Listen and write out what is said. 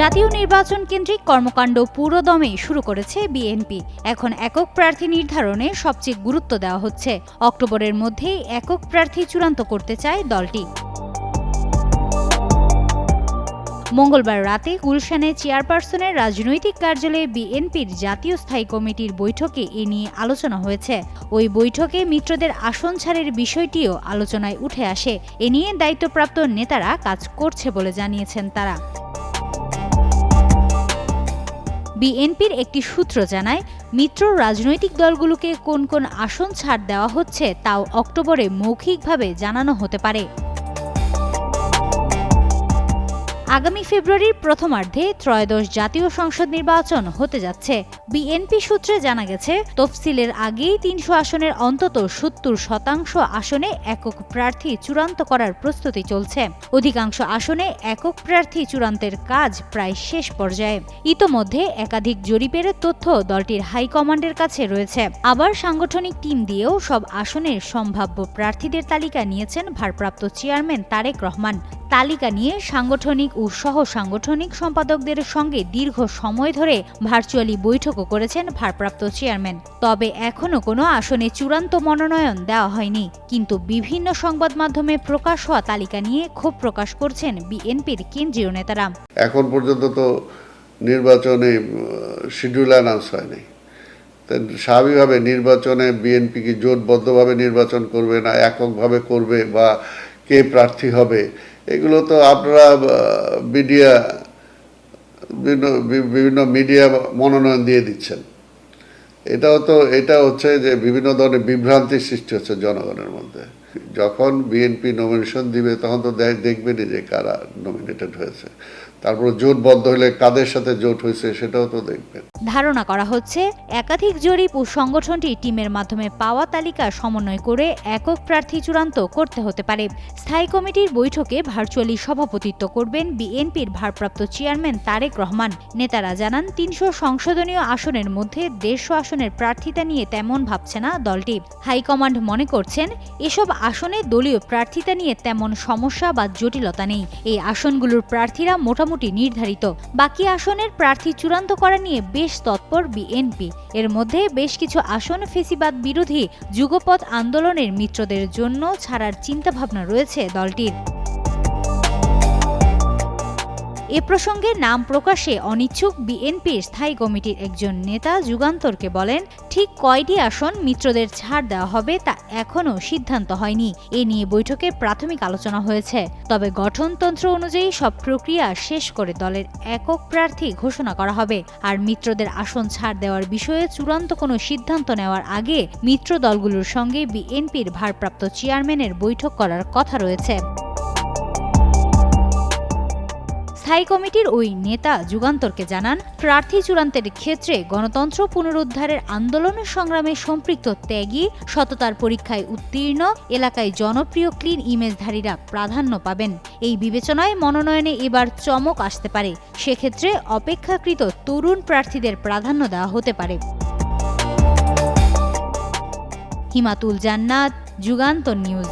জাতীয় নির্বাচন কেন্দ্রিক কর্মকাণ্ড পুরোদমে শুরু করেছে বিএনপি। এখন একক প্রার্থী নির্ধারণে সবচেয়ে গুরুত্ব দেওয়া হচ্ছে। অক্টোবরের মধ্যেই একক প্রার্থী চূড়ান্ত করতে চায় দলটি। মঙ্গলবার রাতে গুলশানে চেয়ারপারসনের রাজনৈতিক কার্যালয়ে বিএনপির জাতীয় স্থায়ী কমিটির বৈঠকে এ নিয়ে আলোচনা হয়েছে। ওই বৈঠকে মিত্রদের আসন ছাড়ের বিষয়টিও আলোচনায় উঠে আসে। এ নিয়ে দায়িত্বপ্রাপ্ত নেতারা কাজ করছে বলে জানিয়েছেন তারা। বিএনপির একটি সূত্র জানায়, মিত্র রাজনৈতিক দলগুলোকে কোন কোন আসন ছাড় দেওয়া হচ্ছে তাও অক্টোবরে মৌখিকভাবে জানানো হতে পারে। আগামী ফেব্রুয়ারির প্রথমার্ধে ত্রয়োদশ জাতীয় সংসদ নির্বাচন হতে যাচ্ছে। বিএনপি সূত্রে জানা গেছে, তফসিলের আগেই তিনশো আসনের অন্তত সত্তর শতাংশ আসনে একক প্রার্থী চূড়ান্ত করার প্রস্তুতি চলছে। অধিকাংশ আসনে একক প্রার্থী চূড়ান্তের কাজ প্রায় শেষ পর্যায়ে। ইতোমধ্যে একাধিক জরিপের তথ্য দলটির হাইকমান্ডের কাছে রয়েছে। আবার সাংগঠনিক টিম দিয়েও সব আসনের সম্ভাব্য প্রার্থীদের তালিকা নিয়েছেন ভারপ্রাপ্ত চেয়ারম্যান তারেক রহমান। তালিকা নিয়ে সাংগঠনিক ও সহ সাংগঠনিক সম্পাদকদের সঙ্গে দীর্ঘ সময় ধরে ভার্চুয়ালি বৈঠকও করেছেন ভারপ্রাপ্ত চেয়ারম্যান। তবে এখনও কোনো আসনে চূড়ান্ত মনোনয়ন দেওয়া হয়নি। কিন্তু বিভিন্ন সংবাদ মাধ্যমে প্রকাশ হওয়া তালিকা নিয়ে ক্ষোভ প্রকাশ করছেন বিএনপির কেন্দ্রীয় নেতারা। এখন পর্যন্ত তো নির্বাচনে শিডিউল অ্যানাউন্স হয়নি। স্বাভাবিকভাবে নির্বাচনে বিএনপি কি জোটবদ্ধভাবে নির্বাচন করবে না, এককভাবে করবে বা কে প্রার্থী হবে এগুলো তো আপনারা মিডিয়া বিভিন্ন মিডিয়া মনোনয়ন দিয়ে দিচ্ছেন। এটাও তো, এটা হচ্ছে যে বিভিন্ন ধরনের বিভ্রান্তির সৃষ্টি হচ্ছে জনগণের মধ্যে। যখন বিএনপি নমিনেশন দিবে, তখন তো দেখ- দেখবেনই যে কারা নমিনেটেড হয়েছে। তারপর জোটবদ্ধ হলে কাদের সাথে জোট হয়েছে সেটাও তো দেখবেন। ধারণা করা হচ্ছে, একাধিক জরিপ ও সংগঠনটি টিমের মাধ্যমে পাওয়া তালিকা সমন্বয় করে একক প্রার্থী চূড়ান্ত করতে হতে পারে। স্থায়ী কমিটির বৈঠকে ভার্চুয়ালি সভাপতিত্ব করবেন বিএনপির ভারপ্রাপ্ত চেয়ারম্যান তারেক রহমান। নেতারা জানান, তিনশো সংশোধনীয় আসনের মধ্যে দেড়শো আসনের প্রার্থিতা নিয়ে তেমন ভাবছে না দলটি। হাইকমান্ড মনে করছেন, এসব আসনে দলীয় প্রার্থিতা নিয়ে তেমন সমস্যা বা জটিলতা নেই। এই আসনগুলোর প্রার্থীরা মোটামুটি নির্ধারিত। বাকি আসনের প্রার্থী চূড়ান্ত করা নিয়ে বেশ তৎপর বিএনপি। এর মধ্যে বেশ কিছু আসন ফেসিবাদ বিরোধী যুগপথ আন্দোলনের মিত্রদের জন্য ছাড়ার চিন্তাভাবনা রয়েছে দলটির। এ প্রসঙ্গে নাম প্রকাশে অনিচ্ছুক বিএনপির স্থায়ী কমিটির একজন নেতা যুগান্তরকে বলেন, ঠিক কয়টি আসন মিত্রদের ছাড় দেওয়া হবে তা এখনও সিদ্ধান্ত হয়নি। এ নিয়ে বৈঠকে প্রাথমিক আলোচনা হয়েছে। তবে গঠনতন্ত্র অনুযায়ী সব প্রক্রিয়া শেষ করে দলের একক প্রার্থী ঘোষণা করা হবে। আর মিত্রদের আসন ছাড় দেওয়ার বিষয়ে চূড়ান্ত কোনো সিদ্ধান্ত নেওয়ার আগে মিত্র দলগুলোর সঙ্গে বিএনপির ভারপ্রাপ্ত চেয়ারম্যানের বৈঠক করার কথা রয়েছে। স্থায়ী কমিটির ওই নেতা যুগান্তরকে জানান, প্রার্থী চূড়ান্তের ক্ষেত্রে গণতন্ত্র পুনরুদ্ধারের আন্দোলন সংগ্রামে সম্পৃক্ত ত্যাগী, সততার পরীক্ষায় উত্তীর্ণ, এলাকায় জনপ্রিয় ক্লিন ইমেজধারীরা প্রাধান্য পাবেন। এই বিবেচনায় মনোনয়নে এবার চমক আসতে পারে। সেক্ষেত্রে অপেক্ষাকৃত তরুণ প্রার্থীদের প্রাধান্য দেওয়া হতে পারে। হিমাতুল জান্নাত, যুগান্তর নিউজ।